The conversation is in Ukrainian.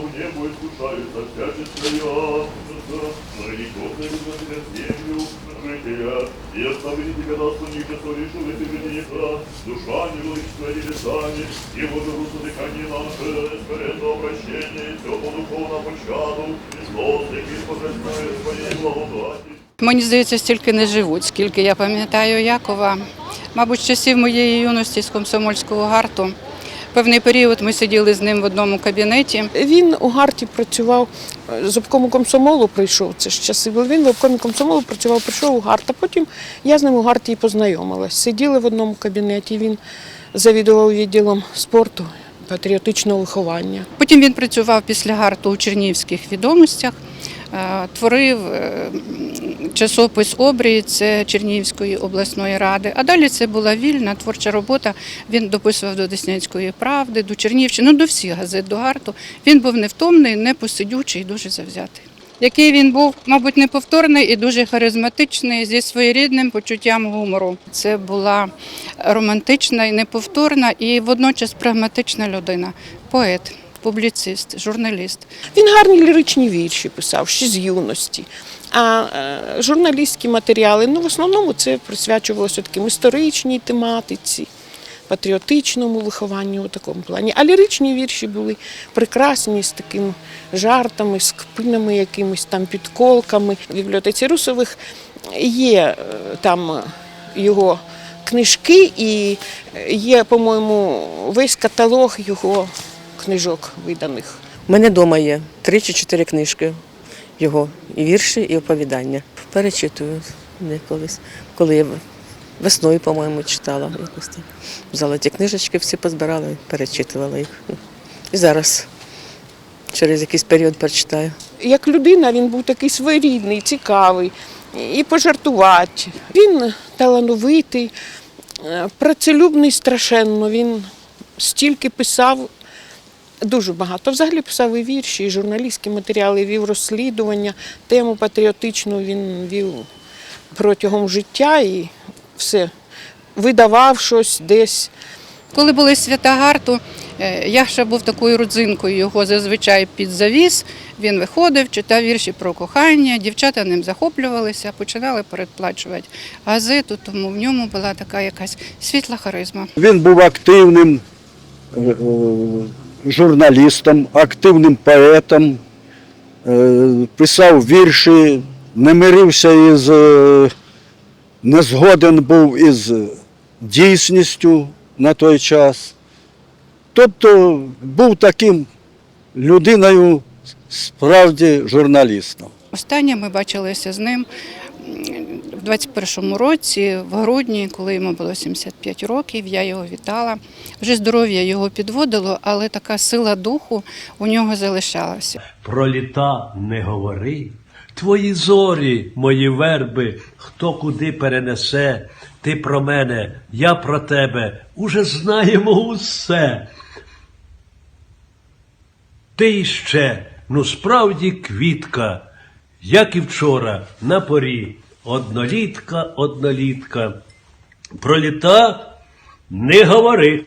в небо искушаются всяческая, но и никто не на землю жителя, и оставили тебя на слонике совершил ты греха, душа не величества небесами, и возрусу дыхание наше, скорее обращение, все по духовному почату, и зло, який божественної своєї благодаті. Мені здається, стільки не живуть, скільки я пам'ятаю Якова. Мабуть, часів моєї юності з комсомольського гарту. Певний період ми сиділи з ним в одному кабінеті. Він у Гарті працював е, з обкому комсомолу, прийшов це ж часи. були. Він в обкомі комсомолу працював, прийшов у Гарт. А потім я з ним у Гарті і познайомилась. Сиділи в одному кабінеті. Він завідував відділом спорту, патріотичного виховання. Потім він працював після гарту у Чернігівських відомостях, е, творив е, часопис Обрій, це Чернігівської обласної ради. А далі це була вільна творча робота. Він дописував до Деснянської правди, до Чернігівщини, ну до всіх газет до гарту. Він був невтомний, непосидючий дуже завзятий. Який він був, мабуть, неповторний і дуже харизматичний зі своєрідним почуттям гумору. Це була романтична і неповторна, і водночас прагматична людина, поет, публіцист, журналіст. Він гарні ліричні вірші писав ще з юності. А е, журналістські матеріали, ну в основному це присвячувалося таким історичній тематиці, патріотичному вихованню у такому плані. А ліричні вірші були прекрасні з такими жартами, з кпинами, якимись там підколками. В бібліотеці Русових є е, там його книжки і є, по-моєму, весь каталог його книжок виданих. У мене вдома є три чи чотири книжки його, і вірші, і оповідання. Перечитую не колись, коли я весною, по-моєму, читала якось там. Взяла ті книжечки, всі позбирала і перечитувала їх. І зараз через якийсь період прочитаю. як людина він був такий своєрідний, цікавий і пожартувати. Він талановитий, е, працелюбний страшенно. Він стільки писав. Дуже багато. Взагалі писав і вірші, і журналістські матеріали, вів розслідування, тему патріотичну він вів протягом життя і все. Видавав щось десь. Коли були свята гарту, е, я ще був такою родзинкою, його зазвичай під завіс. Він виходив, читав вірші про кохання, дівчата ним захоплювалися, починали передплачувати газету, тому в ньому була така якась світла харизма. Він був активним е, журналістом, активним поетом, е, писав вірші, не мирився із е, не згоден був із дійсністю на той час. Тобто був таким людиною, справді журналістом. Останнє ми бачилися з ним в 21-му році, в грудні, коли йому було 75 років. Я його вітала. Вже здоров'я його підводило, але така сила духу у нього залишалася. Про літа не говори. Твої зорі, мої верби, хто куди перенесе, ти про мене, я про тебе, уже знаємо усе. Ти іще, ну справді квітка, як і вчора, на порі, однолітка, однолітка. Про літа не говори.